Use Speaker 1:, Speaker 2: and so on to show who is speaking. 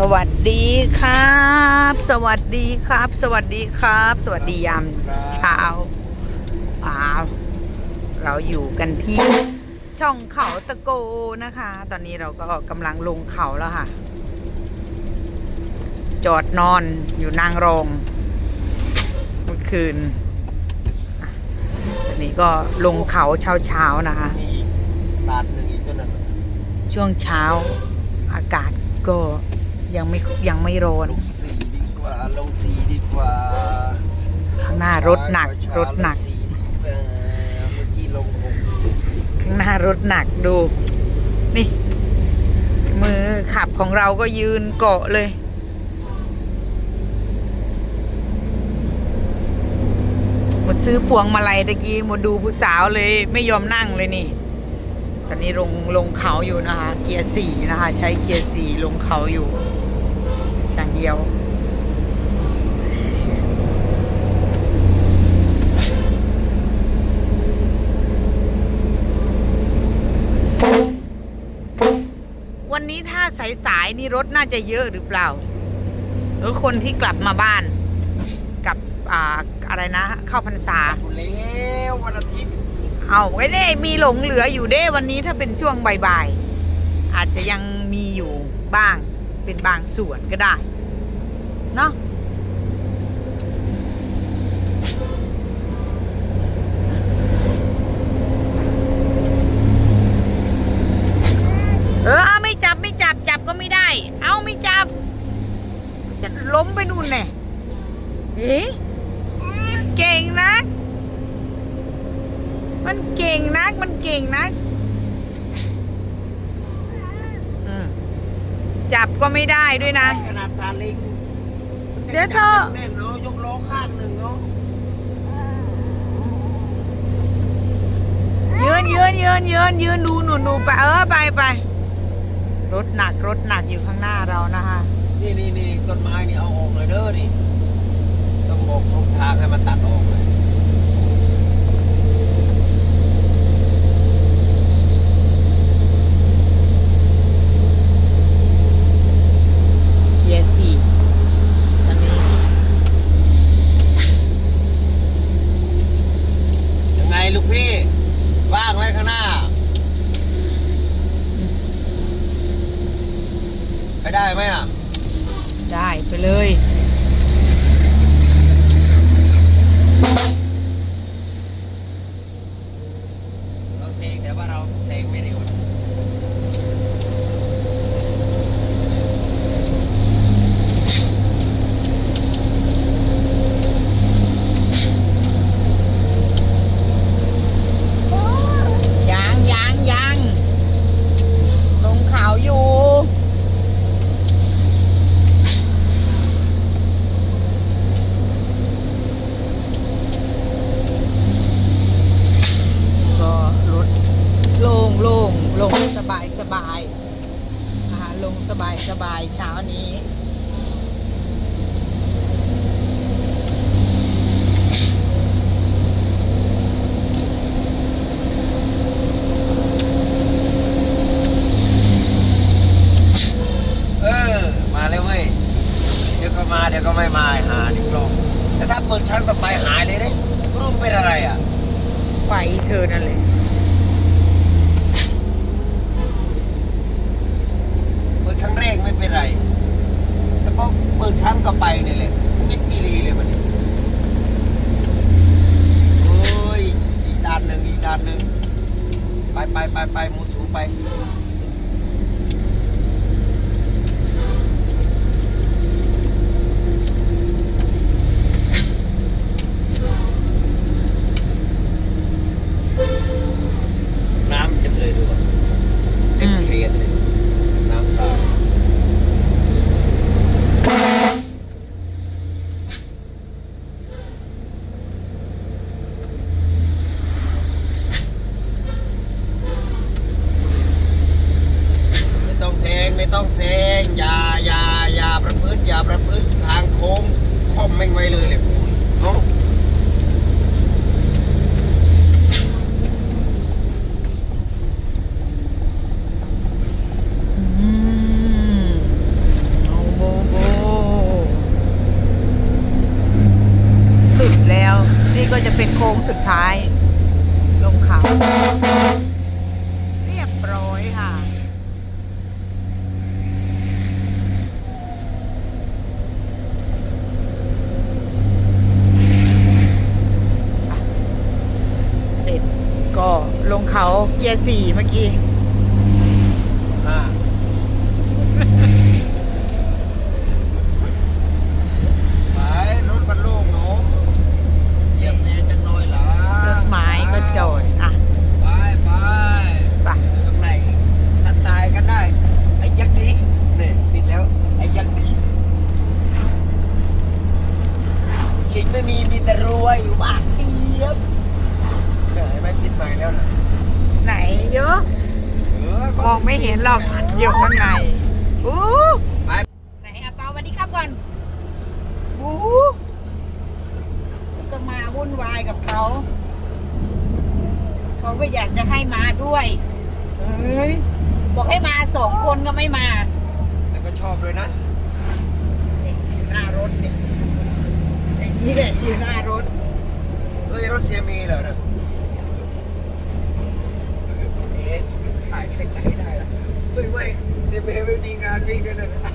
Speaker 1: สวัสดีครับ สวัสดีครับ สวัสดีครับ สวัสดียามเช้าอ้าวเราอยู่กันที่ช่องเขาตะโกนะคะ ตอนนี้เราก็กำลังลงเขาแล้วค่ะ จอดนอนอยู่นางรองเมื่อคืนอะตอนนี้ก็ลงเขาเช้าๆนะคะ
Speaker 2: มีอีกบาทหนึ่งอีกตัวนั้น
Speaker 1: ช่วงเช้าอากาศก็ ยังไม่ยังไม่ร้อน
Speaker 2: ลงสีดีกว่าลงสีดีกว่า
Speaker 1: ข้างหน้ารถหนัก
Speaker 2: ช้าร
Speaker 1: ถหนัก
Speaker 2: ลงสีดีกว่าเมื่อกี้ลงหก
Speaker 1: ข้างหน้ารถหนักดู นี่ มือขับของเราก็ยืนเกาะเลยมาซื้อพวงมาลัยตะกี้มาดูผู้สาวเลยไม่ยอมนั่งเลยนี่ ตอนนี้ลงลงเขาอยู่นะคะ เกียร์สี่นะคะ ใช้เกียร์สี่ลงเขาอยู่ ช่างเดียว วันนี้ถ้าสายๆนี่รถน่าจะเยอะหรือเปล่า หรือคนที่กลับมาบ้าน กับอ่าอะไรนะ เข้าพรรษา
Speaker 2: อยู่แล้ววันอาทิตย์
Speaker 1: เอาไว้ได้มีหลงเหลืออยู่เด้วันนี้ถ้าเป็นช่วงบ่ายๆอาจจะยังมีอยู่บ้างเป็นบางส่วนก็ได้ เนาะเออเอาไม่จับไม่จับจับก็ไม่ได้ เอาไม่จับ จะล้มไปนู่นแน่เอ๊ะเก่งนะมันเก่งนัก มันเก่งนักจับก็ไม่ได้ด้วยนะ
Speaker 2: ขนาดซาเลิง
Speaker 1: ดี๋ยวเธอ
Speaker 2: แน่นเนาะยกล้อข้างหนึ่งเนาะ
Speaker 1: ยืนยืนยืนยืนยืนดูหนูหนูไปเออไปไปรถหนักรถหนักอยู่ข้างหน้าเรานะคะ
Speaker 2: นี่นี่นี่ต้นไม้นี่เอาออกเลยเด้อนี่ต้องบอกทุกทางให้มันตัดออกเลย
Speaker 1: เกียร์สี่ตอนนี้
Speaker 2: ยังไง ลูกพี่ว่างไว้ข้างหน้า ไปได้ไหมอะ
Speaker 1: ได้ไปเลย
Speaker 2: เราเซงแต่ว่าเราเซงไม่เร็ว
Speaker 1: ยังยังยังลงเขาอยู่ ก็รถโล่งโล่งลงส บายสบายนะคะลงสบายสบายเช้านี้
Speaker 2: เออมาแล้วเว้ยเดี๋ยวก็มาเดี๋ยวก็ไม่มาหาดิกลองแต่ถ้าเปิดครั้งต่อไปหายเลยเนี่ยรูปเป็นอะไรอะ
Speaker 1: ไฟเธอนั่นเลย
Speaker 2: เปิดครั้งแรกไม่เป็นไร แต่พอเปิดครั้งต่อไปนี่แหละมิดจีรีเลยมันโอ้ย อีกด้านหนึ่งอีกด้านหนึ่งไปไปไปไป ห แบบเอดทางโค้งค่อมไม่ไว้เลยเหละผมเนาะ
Speaker 1: สุ
Speaker 2: ดแล้
Speaker 1: ว นี่ก็จะ
Speaker 2: เป็
Speaker 1: น
Speaker 2: โค้งสุดท้าย ลงเขา เขาเกีย
Speaker 1: ร์สี่เมื่อ
Speaker 2: กี้
Speaker 1: มองไม่เห็นหรอกอยู่ข้างในอู้
Speaker 2: ไป
Speaker 1: ไหนอาเปาสวัสดีครับก่อนอู้ก็มาวุ่นวายกับเขาเขาก็อยากจะให้มาด้วยเอ้ยบอกให้มาสองคนก็ไม่มา
Speaker 2: แล้วก็ชอบเลยนะ
Speaker 1: นี่อยู่หน้ารถเนี่ยอย่างนี้แหละอยู่หน้ารถ
Speaker 2: เฮ้ยรถเสียมีเหรอเนี่ย เอ๊ะ